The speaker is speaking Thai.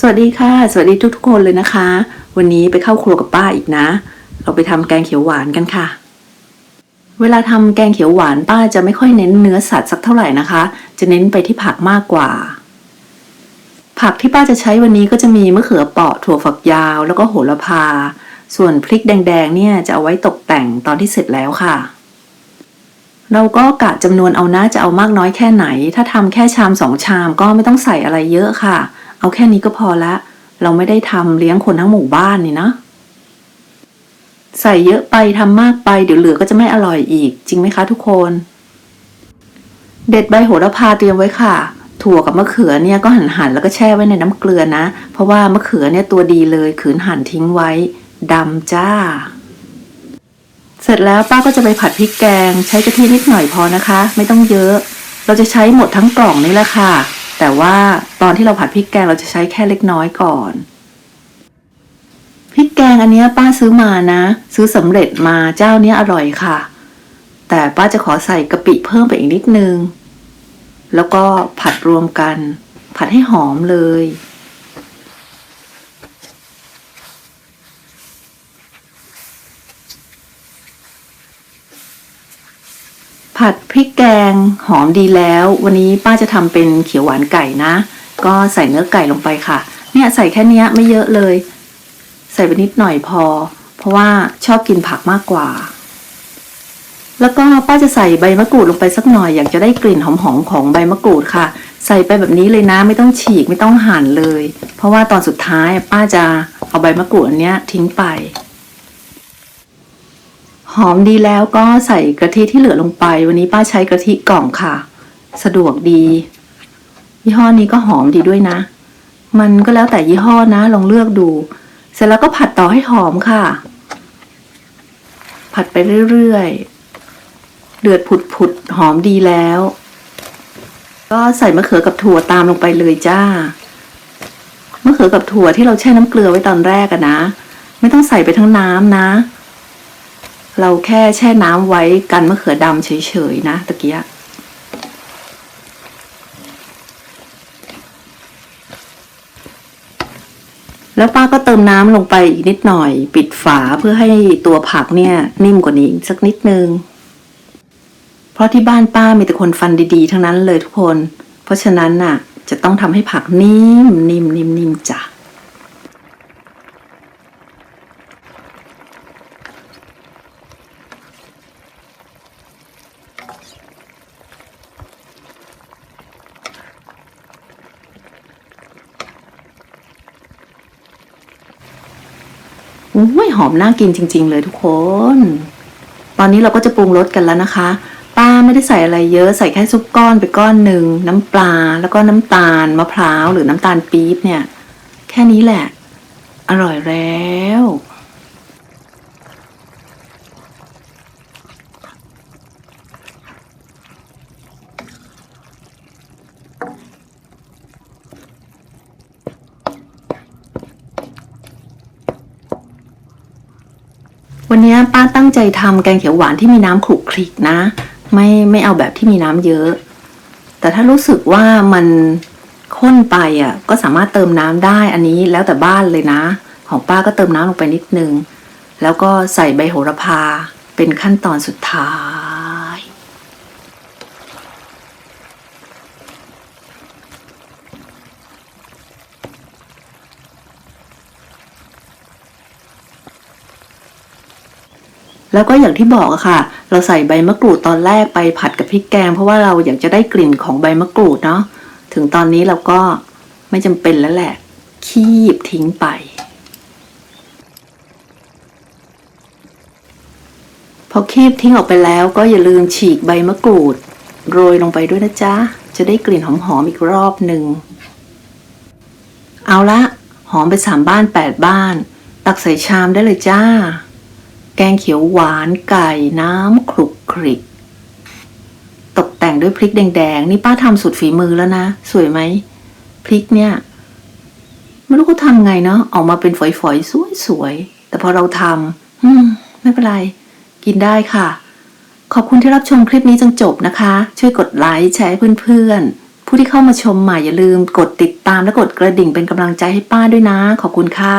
สวัสดีค่ะ สวัสดีทุกๆคนเลยนะคะ วันนี้ไปเข้าครัวกับป้าอีกนะ เราไปทำแกงเขียวหวานกันค่ะ เวลาทำแกงเขียวหวานป้าจะไม่ค่อยเน้นเนื้อสัตว์สักเท่าไหร่นะคะ จะเน้นไปที่ผักมากกว่า ผักที่ป้าจะใช้วันนี้ก็จะมีมะเขือเปราะถั่วฝักยาว แล้วก็โหระพา ส่วนพริกแดงๆเนี่ยจะเอาไว้ตกแต่งตอนที่เสร็จแล้วค่ะเราก็กะจำนวนเอานะจะเอามากน้อยแค่ไหน ถ้าทำแค่ชามสองชามก็ไม่ต้องใส่อะไรเยอะค่ะ เอาแค่นี้ก็พอละ เราไม่ได้ทำเลี้ยงคนทั้งหมู่บ้านนี่นะ ใส่เยอะไปทำมากไป เดี๋ยวเหลือก็จะไม่อร่อยอีก จริงไหมคะทุกคน เด็ดใบโหระพาเตรียมไว้ค่ะ ถั่วกับมะเขือเนี่ยก็หั่นหั่นๆแล้วก็แช่ไว้ในน้ำเกลือนะ เพราะว่ามะเขือเนี่ยตัวดีเลยขืนหั่นทิ้งไว้ดำจ้า เสร็จแล้วป้าก็จะไปผัดพริกแกง ใช้กะทินิดหน่อยพอนะคะ ไม่ต้องเยอะ เราจะใช้หมดทั้งกล่องนี่แหละค่ะ แต่ว่าตอนที่เราผัดพริกแกงเราจะใช้แค่เล็กน้อยก่อนพริกแกงอันนี้ป้าซื้อมานะ ซื้อสำเร็จมาเจ้าเนี้ยอร่อยค่ะ แต่ป้าจะขอใส่กะปิเพิ่มไปอีกนิดนึง แล้วก็ผัดรวมกัน ผัดให้หอมเลย ผัดพริกแกงหอมดีแล้ว วันนี้ป้าจะทำเป็นเขียวหวานไก่นะ ก็ใส่เนื้อไก่ลงไปค่ะ เนี่ยใส่แค่เนี้ยไม่เยอะเลย ใส่ไปนิดหน่อยพอ เพราะว่าชอบกินผักมากกว่า แล้วก็ป้าจะใส่ใบมะกรูดลงไปสักหน่อย อยากจะได้กลิ่นหอมๆของใบมะกรูดค่ะ ใส่ไปแบบนี้เลยนะ ไม่ต้องฉีกไม่ต้องหั่นเลย เพราะว่าตอนสุดท้ายป้าจะเอาใบมะกรูดอันเนี้ยทิ้งไป หอมดีแล้วก็ใส่กะทิที่เหลือลงไป วันนี้ป้าใช้กะทิกล่องค่ะ สะดวกดียี่ห้อนี้ก็หอมดีด้วยนะ มันก็แล้วแต่ยี่ห้อนะ ลองเลือกดู เสร็จแล้วก็ผัดต่อให้หอมค่ะ ผัดไปเรื่อยๆ เดือดผุดๆหอมดีแล้ว ก็ใส่มะเขือกับถั่วตามลงไปเลยจ้ามะเขือกับถั่วที่เราแช่น้ำเกลือไว้ตอนแรกอะนะ ไม่ต้องใส่ไปทั้งน้ำนะ เราแค่แช่น้ำไว้กันมะเขือดำเฉยๆนะตะเกียะแล้วป้าก็เติมน้ำลงไปอีกนิดหน่อย ปิดฝาเพื่อให้ตัวผักเนี่ย นิ่มกว่านี้สักนิดนึง เพราะที่บ้านป้ามีแต่คนฟันดีๆ ทั้งนั้นเลยทุกคน เพราะฉะนั้นน่ะ จะต้องทำให้ผักนิ่มนิ่มนิ่มนิ่มจ้ะ อุ้ยหอมน่ากินจริง ๆ เลยทุกคน ตอนนี้เราก็จะปรุงรสกันแล้วนะคะ ป้าไม่ได้ใส่อะไรเยอะใส่แค่ซุปก้อนไปก้อนหนึ่งน้ำปลาแล้วก็น้ำตาลมะพร้าวหรือน้ำตาลปี๊บเนี่ย แค่นี้แหละ อร่อยแล้ว วันนี้ป้าตั้งใจทำแกงเขียวหวานที่มีน้ำขลุกคลิกนะ ไม่ไม่เอาแบบที่มีน้ำเยอะ แต่ถ้ารู้สึกว่ามันข้นไปอะก็สามารถเติมน้ำได้อันนี้แล้วแต่บ้านเลยนะ ของป้าก็เติมน้ำลงไปนิดนึง แล้วก็ใส่ใบโหระพาเป็นขั้นตอนสุดท้าย แล้วก็อย่างที่บอกอะค่ะ เราใส่ใบมะกรูดตอนแรกไปผัดกับพริกแกง เพราะว่าเราอยากจะได้กลิ่นของใบมะกรูดเนาะถึงตอนนี้เราก็ไม่จำเป็นแล้วแหละ คีบทิ้งไป พอคีบทิ้งออกไปแล้วก็อย่าลืมฉีกใบมะกรูด โรยลงไปด้วยนะจ๊ะ จะได้กลิ่นหอมๆอีกรอบหนึ่ง เอาละ หอมไปสามบ้านแปดบ้าน ตักใส่ชามได้เลยจ้า แกงเขียวหวานไก่น้ำคลุกคลิก ตกแต่งด้วยพริกแดงๆ นี่ป้าทำสุดฝีมือแล้วนะ สวยไหม พริกเนี่ย ไม่รู้เขาทำไงเนาะออกมาเป็นฝอยๆ สวยๆ แต่พอเราทำอืม ไม่เป็นไร กินได้ค่ะ ขอบคุณที่รับชมคลิปนี้จนจบนะคะ ช่วยกดไลค์แชร์ให้เพื่อนๆ ผู้ที่เข้ามาชมใหม่อย่าลืมกดติดตามและกดกระดิ่งเป็นกำลังใจให้ป้าด้วยนะ ขอบคุณค่ะ